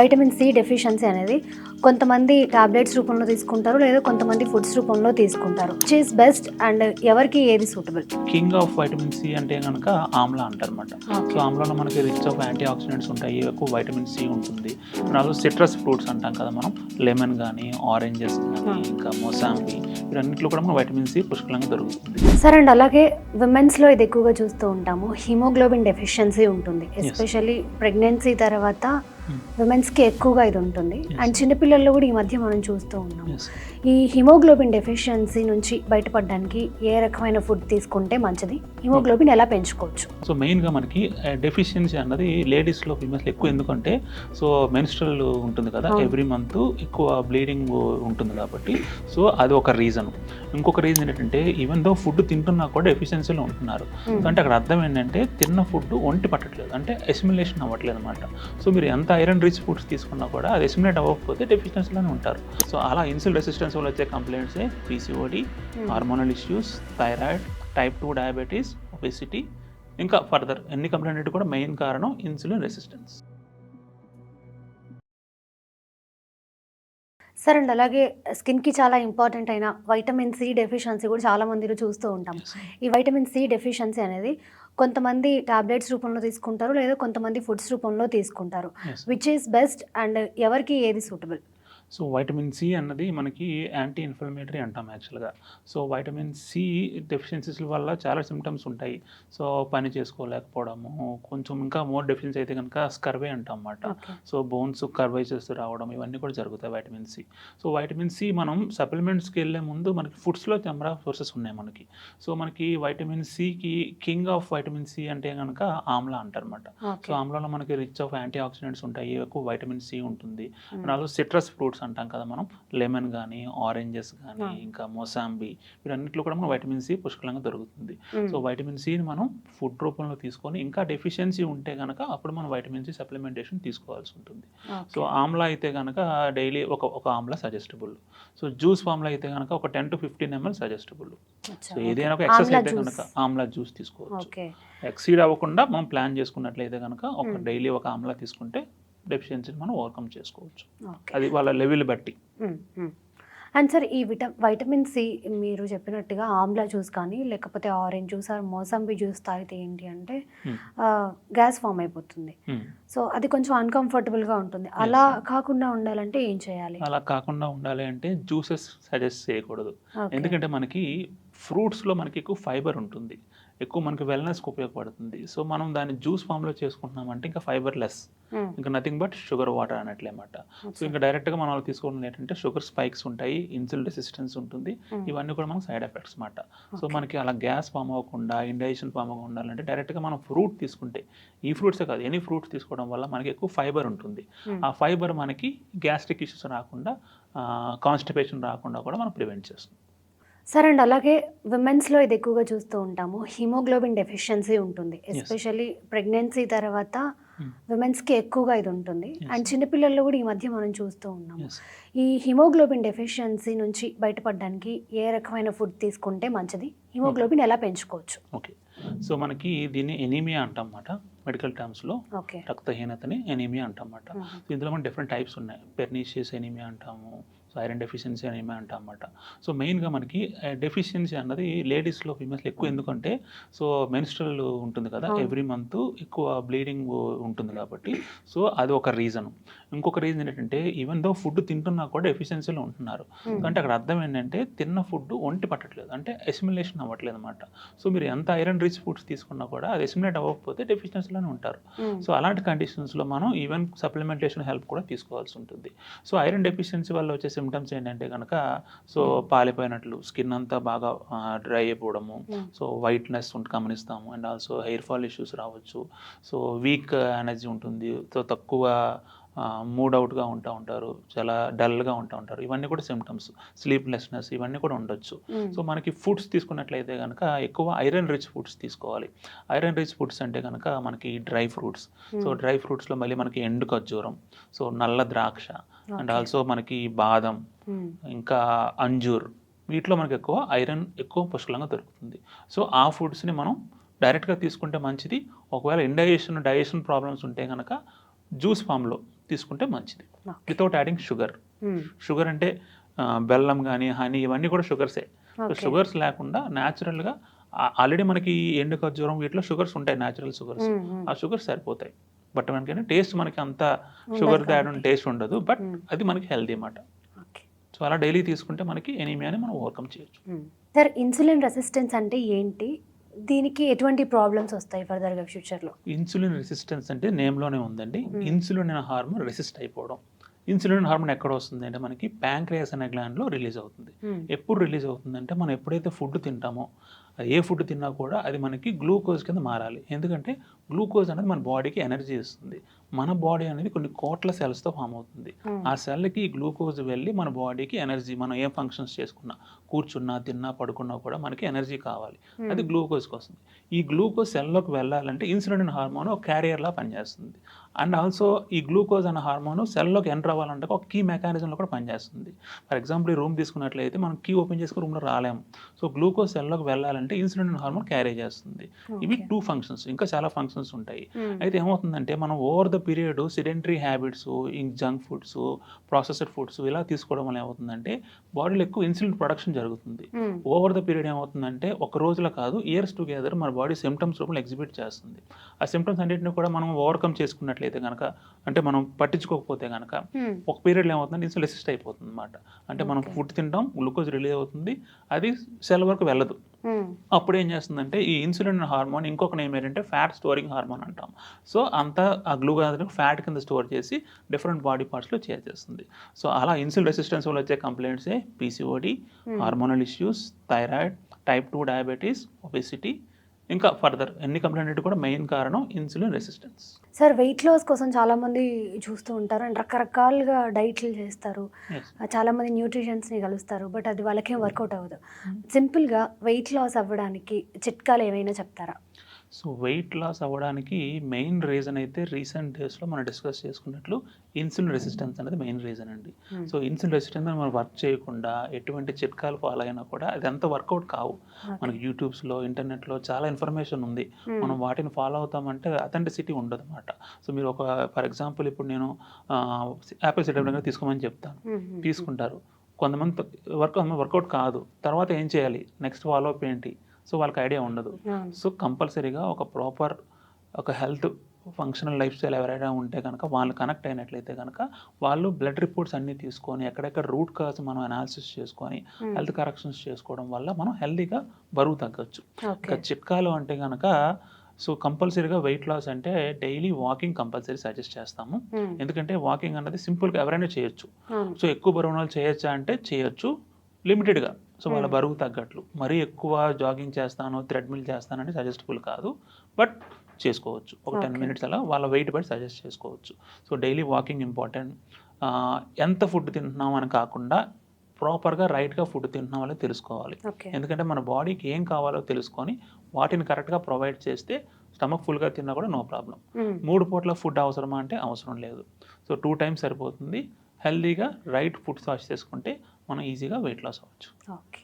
Vitamin C deficiency అనేది కొంతమంది tablets రూపంలో తీసుకుంటారు లేదా కొంతమంది ఫుడ్స్ రూపంలో తీసుకుంటారు. చీజ్ బెస్ట్ అండ్ ఎవరికి ఏది suitable king of vitamin C అంటే కనుక ఆమ్లా అంటారు అనమాట సో ఆమ్లాలో మనకి రిచ్ ఆఫ్ యాంటీ ఆక్సిడెంట్స్ ఉంటాయి ఎక్కువ వైటమిన్ సి ఉంటుంది. అలాగే సిట్రస్ ఫ్రూట్స్ అంటాం కదా మనం లెమన్ కానీ ఆరెంజెస్ కానీ. ఇంకా మొసాంబి వీటన్నిటిలో కూడా మనకు వైటమిన్ సి పుష్కలంగా దొరుకుతుంది. సరే అండ్ అలాగే విమెన్స్లో ఇది ఎక్కువగా చూస్తూ ఉంటాము. హిమోగ్లోబిన్ డెఫిషియన్సీ ఉంటుంది. ఎస్పెషల్లీ ప్రెగ్నెన్సీ తర్వాత విమెన్స్కి ఎక్కువగా ఇది ఉంటుంది. అండ్ చిన్నపిల్లల్లో కూడా ఈ మధ్య మనం చూస్తూ ఉన్నాము Yes. ఈ హిమోగ్లోబిన్ డెఫిషియన్సీ నుంచి బయటపడడానికి ఏ రకమైన ఫుడ్ తీసుకుంటే మంచిది హిమోగ్లోబిన్ ఎలా పెంచుకోవచ్చు సో మెయిన్గా మనకి డెఫిషియన్సీ అన్నది లేడీస్లో ఫీమేల్స్ ఎక్కువ ఎందుకంటే సో మెన్స్ట్రల్ ఉంటుంది కదా. ఎవ్రీ మంత్ ఎక్కువ బ్లీడింగ్ ఉంటుంది కాబట్టి సో అది ఒక రీజన్ ఇంకొక రీజన్ ఏంటంటే ఈవెన్ దో ఫుడ్ తింటున్నా కూడా ఎఫిషియన్సీలో ఉంటున్నారు. Hmm. అంటే అక్కడ అర్థం ఏంటంటే తిన్న ఫుడ్ ఒంటి పట్టట్లేదు. అంటే ఎసిమిలేషన్ అవ్వట్లేదు అనమాట సో మీరు ఎంత ఐరన్ రిచ్ ఫుడ్స్ తీసుకున్నా కూడా అది ఎసిమిలేట్ అవ్వకపోతే డెఫిషియన్సీలోనే ఉంటారు. సో అలా ఇన్సుల్ రెసిస్టెన్స్ వల్ల వచ్చే కంప్లైంట్సే PCOD hormonal issues thyroid type two diabetes obesity ఇంకా ఫర్దర్ ఎన్ని కంప్లైంట్ కూడా మెయిన్ కారణం ఇన్సులిన్ రెసిస్టెన్స్ సరే అండి అలాగే స్కిన్కి చాలా ఇంపార్టెంట్ అయిన వైటమిన్ సి డెఫిషియన్సీ కూడా చాలా మందిలో చూస్తూ ఉంటాం. ఈ వైటమిన్ సి డెఫిషియన్సీ అనేది కొంతమంది టాబ్లెట్స్ రూపంలో తీసుకుంటారు లేదా కొంతమంది ఫుడ్స్ రూపంలో తీసుకుంటారు. విచ్ ఈస్ బెస్ట్ అండ్ ఎవరికి ఏది సూటబుల్ సో వైటమిన్ సి అన్నది మనకి యాంటీ ఇన్ఫ్లమేటరీ అంటాం యాక్చువల్గా సో వైటమిన్ సి డెఫిషియన్సీస్ వల్ల చాలా సిమ్టమ్స్ ఉంటాయి. సో పని చేసుకోలేకపోవడము కొంచెం ఇంకా మోర్ డెఫిషియన్సీ అయితే కనుక స్కర్వే అంటాం అన్నమాట సో బోన్స్ కర్వైజెస్ రావడం ఇవన్నీ కూడా జరుగుతాయి vitamin C. So vitamin C మనం సప్లిమెంట్స్కి వెళ్ళే ముందు మనకి ఫుడ్స్లో ఆఫ్ సోర్సెస్ ఉన్నాయి మనకి. సో మనకి వైటమిన్ సికి కింగ్ ఆఫ్ వైటమిన్ సి అంటే కనుక ఆమ్లా అంటారన్నమాట. సో ఆమ్లాలో మనకి రిచ్ ఆఫ్ యాంటీ ఆక్సిడెంట్స్ ఉంటాయి ఎక్కువ వైటమిన్ సి ఉంటుంది. అలాగే సిట్రస్ ఫ్రూట్స్ అంటాం కదా మనం. లెమన్ కానీ ఆరెంజెస్ కానీ. ఇంకా మొసాంబి వీటన్నిటిలో కూడా మనకు వైటమిన్ సి పుష్కలంగా దొరుకుతుంది. సో వైటమిన్ సిని మనం ఫుడ్ రూపంలో తీసుకొని ఇంకా డెఫిషియన్సీ ఉంటే కనుక అప్పుడు మనం వైటమిన్ సి సప్లిమెంటేషన్ తీసుకోవాల్సి ఉంటుంది. సో ఆమ్లా అయితే కనుక డైలీ ఒక ఒక ఆమ్లా సజెస్టబుల్. సో జ్యూస్ ఫామ్లో అయితే కనుక ఒక ten to fifteen ml suggestible. So ఏదైనా ఒక ఎక్సెస్ అయితే కనుక ఆమ్లా జ్యూస్ తీసుకోవచ్చు. ఎక్సీడ్ అవ్వకుండా మనం ప్లాన్ చేసుకున్నట్లయితే కనుక ఒక. డైలీ ఒక ఆమ్లా తీసుకుంటే డెఫిషియన్సీని మనం ఓవర్కమ్ చేసుకోవచ్చు. అది వాళ్ళ లెవెల్ బట్టి. అండ్ సార్ ఈ విట వైటమిన్ సి మీరు చెప్పినట్టుగా ఆమ్లా జ్యూస్ కానీ లేకపోతే orange juice or mosambi juice తాగితే ఏంటి అంటే. గ్యాస్ ఫామ్ అయిపోతుంది. సో అది కొంచెం అన్కంఫర్టబుల్గా ఉంటుంది. అలా కాకుండా ఉండాలంటే ఏం చేయాలి? అలా కాకుండా ఉండాలి అంటే జ్యూసెస్ సజెస్ట్ చేయకూడదు. ఎందుకంటే మనకి ఫ్రూట్స్లో మనకి ఎక్కువ ఫైబర్ ఉంటుంది. ఎక్కువ మనకి వెల్నెస్కి ఉపయోగపడుతుంది సో మనం దాన్ని జ్యూస్ ఫామ్లో చేసుకుంటున్నామంటే ఇంకా ఫైబర్ లెస్. ఇంకా నథింగ్ బట్ షుగర్ వాటర్ అన్నట్లే అన్నమాట సో ఇంకా డైరెక్ట్గా మనం తీసుకోవడం ఏంటంటే షుగర్ స్పైక్స్ ఉంటాయి ఇన్సులిన్ రెసిస్టెన్స్ ఉంటుంది. ఇవన్నీ కూడా మనకు సైడ్ ఎఫెక్ట్స్ అన్నమాట సో. మనకి అలా గ్యాస్ ఫామ్ అవ్వకుండా ఇండైజెషన్ ఫామ్ అవ్వకుండా ఉండాలంటే డైరెక్ట్గా మనం ఫ్రూట్ తీసుకుంటే ఈ ఫ్రూట్సే కాదు ఎనీ ఫ్రూట్స్ తీసుకోవడం వల్ల మనకి ఎక్కువ ఫైబర్ ఉంటుంది. ఆ ఫైబర్ మనకి గ్యాస్ట్రిక్ ఇష్యూస్ రాకుండా కాన్స్టిపేషన్ రాకుండా కూడా మనం ప్రివెంట్ చేస్తుంది సరే అండి అలాగే విమెన్స్లో ఇది ఎక్కువగా చూస్తూ ఉంటాము. హిమోగ్లోబిన్ డెఫిషియన్సీ ఉంటుంది. ఎస్పెషల్లీ ప్రెగ్నెన్సీ తర్వాత Hmm. విమెన్స్కి ఎక్కువగా ఇది ఉంటుంది. అండ్ చిన్నపిల్లల్లో కూడా ఈ మధ్య మనం చూస్తూ ఉన్నాము. ఈ హిమోగ్లోబిన్ డెఫిషియన్సీ నుంచి బయటపడడానికి ఏ రకమైన ఫుడ్ తీసుకుంటే మంచిది? హిమోగ్లోబిన్ ఎలా పెంచుకోవచ్చు? ఓకే సో మనకి దీన్ని ఎనీమియా అంటాం అన్నమాట మెడికల్ టర్మ్స్లో రక్తహీనతని ఎనీమియా అంటాం అన్నమాట. సో ఇందులో మనం డిఫరెంట్ టైప్స్ ఉన్నాయి. పెర్నీషియస్ ఎనీమియా అంటాము. ఐరన్ డెఫిషియన్సీ ఎనీమియా అంటాం అన్నమాట. సో మెయిన్గా మనకి డెఫిషియన్సీ అన్నది లేడీస్లో ఫీమేల్స్లో ఎక్కువ ఎందుకంటే సో మెన్స్ట్రల్ ఉంటుంది కదా. ఎవ్రీ మంత్ ఎక్కువ బ్లీడింగ్ ఉంటుంది కాబట్టి. సో అది ఒక రీజన్. ఇంకొక రీజన్ ఏంటంటే ఈవెన్ దో ఫుడ్ తింటున్నా కూడా ఎఫిషియన్సీలో ఉంటున్నారు. అంటే అక్కడ అర్థం ఏంటంటే తిన్న ఫుడ్ ఒంటి పట్టట్లేదు. అంటే ఎసిమిలేషన్ అవ్వట్లేదు అనమాట సో మీరు ఎంత ఐరన్ రిచ్ ఫుడ్స్ తీసుకున్నా కూడా అది ఎసిమిలేట్ అవ్వకపోతే డెఫిషియన్సీలోనే ఉంటారు. సో అలాంటి కండిషన్స్లో మనం ఈవెన్ సప్లిమెంటేషన్ హెల్ప్ కూడా తీసుకోవాల్సి ఉంటుంది. సో ఐరన్ డెఫిషియన్సీ వల్ల వచ్చే సిమ్టమ్స్ ఏంటంటే కనుక సో పాలిపోయినట్లు స్కిన్ అంతా బాగా డ్రై అయిపోవడము Hmm. సో వైట్నెస్ ఉంటే గమనిస్తాము and also hair fall issues రావచ్చు సో వీక్ ఎనర్జీ ఉంటుంది సో తక్కువ మూడ్ అవుట్గా ఉంటా ఉంటారు చాలా డల్గా ఉంటా ఉంటారు ఇవన్నీ కూడా సిమ్టమ్స్ స్లీప్లెస్నెస్ ఇవన్నీ కూడా ఉండొచ్చు. సో మనకి ఫుడ్స్ తీసుకున్నట్లయితే కనుక ఎక్కువ ఐరన్ రిచ్ ఫుడ్స్ తీసుకోవాలి ఐరన్ రిచ్ ఫుడ్స్ అంటే కనుక మనకి డ్రై ఫ్రూట్స్ సో. డ్రై ఫ్రూట్స్లో మళ్ళీ మనకి ఎండు ఖర్జూరం సో నల్ల ద్రాక్ష అండ్. ఆల్సో మనకి బాదం. ఇంకా అంజూర్ వీటిలో మనకి ఎక్కువ ఐరన్ ఎక్కువ పుష్కలంగా దొరుకుతుంది సో ఆ ఫుడ్స్ని మనం డైరెక్ట్గా తీసుకుంటే మంచిది ఒకవేళ ఇండైజెషన్ డైజెషన్ ప్రాబ్లమ్స్ ఉంటే కనుక జ్యూస్ ఫామ్లో తీసుకుంటే మంచిది వితౌట్ యాడింగ్ షుగర్. షుగర్ అంటే బెల్లం కానీ హనీ ఇవన్నీ కూడా షుగర్సే. షుగర్స్ లేకుండా న్యాచురల్గా ఆల్రెడీ మనకి ఎండు ఖర్జూరం వీటిలో షుగర్స్ ఉంటాయి న్యాచురల్ షుగర్స్ మ్మ్, మ్మ్. ఆ షుగర్స్ సరిపోతాయి బట్ మనకి టేస్ట్ మనకి అంత షుగర్ యాడ్ కాబట్టి. టేస్ట్ ఉండదు బట్ మ్మ్. అది మనకి హెల్దీ అన్నమాట సో అలా డైలీ తీసుకుంటే మనకి ఎనీమియాని మనం ఓవర్కమ్ చేయొచ్చు. సార్ ఇన్సులిన్ రెసిస్టెన్స్ అంటే ఏంటి దీనికి ఎటువంటి ప్రాబ్లమ్స్ వస్తాయి ఫర్దర్గా ఫ్యూచర్లో ఇన్సులిన్ రెసిస్టెన్స్ అంటే నేమ్లోనే ఉందండి. ఇన్సులిన్ అనే హార్మోన్ రెసిస్ట్ అయిపోవడం. ఇన్సులిన్ హార్మోన్ ఎక్కడ వస్తుంది అంటే మనకి ప్యాంక్రియాస్ అనే గ్లాండ్లో రిలీజ్ అవుతుంది. ఎప్పుడు రిలీజ్ అవుతుందంటే మనం ఎప్పుడైతే ఫుడ్ తింటామో ఏ ఫుడ్ తిన్నా కూడా అది మనకి గ్లూకోజ్ కింద మారాలి. ఎందుకంటే గ్లూకోజ్ అనేది మన బాడీకి ఎనర్జీ ఇస్తుంది. మన బాడీ అనేది కొన్ని కోట్ల సెల్స్తో ఫామ్ అవుతుంది. ఆ సెల్కి గ్లూకోజ్ వెళ్ళి మన బాడీకి ఎనర్జీ మనం ఏ ఫంక్షన్స్ చేసుకున్నా కూర్చున్నా తిన్నా పడుకున్నా కూడా మనకి ఎనర్జీ కావాలి. అది గ్లూకోజ్కి వస్తుంది. ఈ గ్లూకోజ్ సెల్లోకి వెళ్ళాలంటే ఇన్సులిన్ హార్మోన్ ఒక క్యారియర్లా పనిచేస్తుంది. అండ్ ఆల్సో ఈ గ్లూకోజ్ అనే హార్మోన్ సెల్లోకి ఎంటర్ అవ్వాలంటే ఒక కీ మెకానిజంలో కూడా పనిచేస్తుంది. ఫర్ ఎగ్జాంపుల్ ఈ రూమ్ తీసుకున్నట్లయితే మనం కీ ఓపెన్ చేసుకుని రూమ్లో రాలేము. సో గ్లూకోజ్ సెల్లోకి వెళ్ళాలంటే ఇన్సులిన్ హార్మోన్ క్యారీ చేస్తుంది. ఇవి. టూ ఫంక్షన్స్ ఇంకా చాలా ఫంక్షన్స్ ఉంటాయి. అయితే ఏమవుతుందంటే మనం over the period sedentary habits ink junk foods processed foods ఇలా తీసుకోవడం వల్ల ఏమవుతుందంటే బాడీలో ఎక్కువ ఇన్సులిన్ ప్రొడక్షన్ జరుగుతుంది. ఓవర్ ద పీరియడ్ ఏమవుతుందంటే ఒక రోజులో కాదు ఇయర్స్ టుగెదర్ మన బాడీ సిమ్టమ్స్ రూపంలో ఎగ్జిబిట్ చేస్తుంది. ఆ సిమ్టమ్స్ అన్నింటిని కూడా మనం ఓవర్కమ్ చేసుకున్నట్లయితే కనుక అంటే మనం పట్టించుకోకపోతే కనుక ఒక పీరియడ్లో ఏమవుతుందంటే ఇన్సులిన్ రెసిస్ట్ అయిపోతుంది అనమాట అంటే మనం. ఫుడ్ తింటాం గ్లూకోజ్ రిలీజ్ అవుతుంది అది సెల్ వరకు వెళ్ళదు. అప్పుడు ఏం చేస్తుందంటే ఈ ఇన్సులిన్ హార్మోన్ ఇంకొక నేమ్ ఏంటంటే ఫ్యాట్ స్టోరింగ్ హార్మోన్ అంటాం. సో అంతా ఆ గ్లూకోజ్ ఫ్యాట్ కింద స్టోర్ చేసి డిఫరెంట్ బాడీ పార్ట్స్లో చేసేస్తుంది సో అలా ఇన్సులిన్ రెసిస్టెన్స్ వల్ల వచ్చే కంప్లైంట్సే PCOD hormonal issues thyroid type two diabetes obesity ఇంకా ఫర్దర్ ఎన్ని కంప్లైంట్ కూడా మెయిన్ కారణం insulin resistance sir weight loss కోసం చాలా మంది చూస్తూ ఉంటారు అండ్ రకరకాలుగా డైట్లు చేస్తారు. చాలా మంది న్యూట్రిషన్స్ని కలుస్తారు బట్ అది వాళ్ళకేం వర్కౌట్ అవ్వదు. సింపుల్గా వెయిట్ లాస్ అవ్వడానికి చిట్కాలు ఏమైనా చెప్తారా? సో వెయిట్ లాస్ అవ్వడానికి మెయిన్ రీజన్ అయితే రీసెంట్ డేస్లో మనం డిస్కస్ చేసుకున్నట్లు ఇన్సులిన్ రెసిస్టెన్స్ అనేది మెయిన్ రీజన్ అండి. సో ఇన్సులిన్ రెసిస్టెన్స్ మనం వర్క్ చేయకుండా ఎటువంటి చిట్కాలు ఫాలో అయినా కూడా అది అంత వర్కౌట్ కావు. మనకి యూట్యూబ్స్లో ఇంటర్నెట్లో చాలా ఇన్ఫర్మేషన్ ఉంది. మనం వాటిని ఫాలో అవుతామంటే అథెంటిసిటీ ఉండదు అనమాట సో మీరు ఒక ఫర్ ఎగ్జాంపుల్ ఇప్పుడు నేను యాపిల్ సిడర్ తీసుకోమని చెప్తాను. తీసుకుంటారు. కొంతమంది వర్క్ వర్కౌట్ కాదు. తర్వాత ఏం చేయాలి? నెక్స్ట్ ఫాలో అప్ ఏంటి? సో వాళ్ళకి ఐడియా ఉండదు. సో కంపల్సరీగా ఒక ప్రాపర్ ఒక హెల్త్ ఫంక్షనల్ లైఫ్ స్టైల్ ఎవరైనా ఉంటే కనుక వాళ్ళు కనెక్ట్ అయినట్లయితే కనుక వాళ్ళు బ్లడ్ రిపోర్ట్స్ అన్నీ తీసుకొని ఎక్కడెక్కడ రూట్ కాజ్ మనం అనాలిసిస్ చేసుకొని హెల్త్ కరెక్షన్స్ చేసుకోవడం వల్ల మనం హెల్తీగా బరువు తగ్గొచ్చు. ఇంకా చిట్కాలు అంటే కనుక సో కంపల్సరీగా వెయిట్ లాస్ అంటే డైలీ వాకింగ్ కంపల్సరీ సజెస్ట్ చేస్తాము. ఎందుకంటే వాకింగ్ అన్నది సింపుల్గా ఎవరైనా చేయొచ్చు. సో ఎక్కువ బరువు వాళ్ళు చేయొచ్చా అంటే చేయొచ్చు లిమిటెడ్గా. సో వాళ్ళ Hmm. బరువు తగ్గట్లు. మరీ ఎక్కువ జాగింగ్ చేస్తాను థ్రెడ్మిల్ చేస్తానని సజెస్టబుల్ కాదు. బట్ చేసుకోవచ్చు. ఒక టెన్. మినిట్స్ అలా వాళ్ళ వెయిట్ బట్టి సజెస్ట్ చేసుకోవచ్చు. సో డైలీ వాకింగ్ ఇంపార్టెంట్ ఎంత ఫుడ్ తింటున్నాం అని కాకుండా ప్రాపర్గా రైట్గా ఫుడ్ తింటున్నాం అనేది తెలుసుకోవాలి. ఎందుకంటే మన బాడీకి ఏం కావాలో తెలుసుకొని వాటిని కరెక్ట్గా ప్రొవైడ్ చేస్తే స్టమక్ ఫుల్గా తిన్నా కూడా నో ప్రాబ్లం మూడు పూట్ల ఫుడ్ అవసరమా అంటే అవసరం లేదు. సో టూ టైమ్స్ సరిపోతుంది. హెల్దీగా రైట్ ఫుడ్ సార్చ్ చేసుకుంటే మనం ఈజీగా వెయిట్ లాస్ అవ్వచ్చు. ఓకే.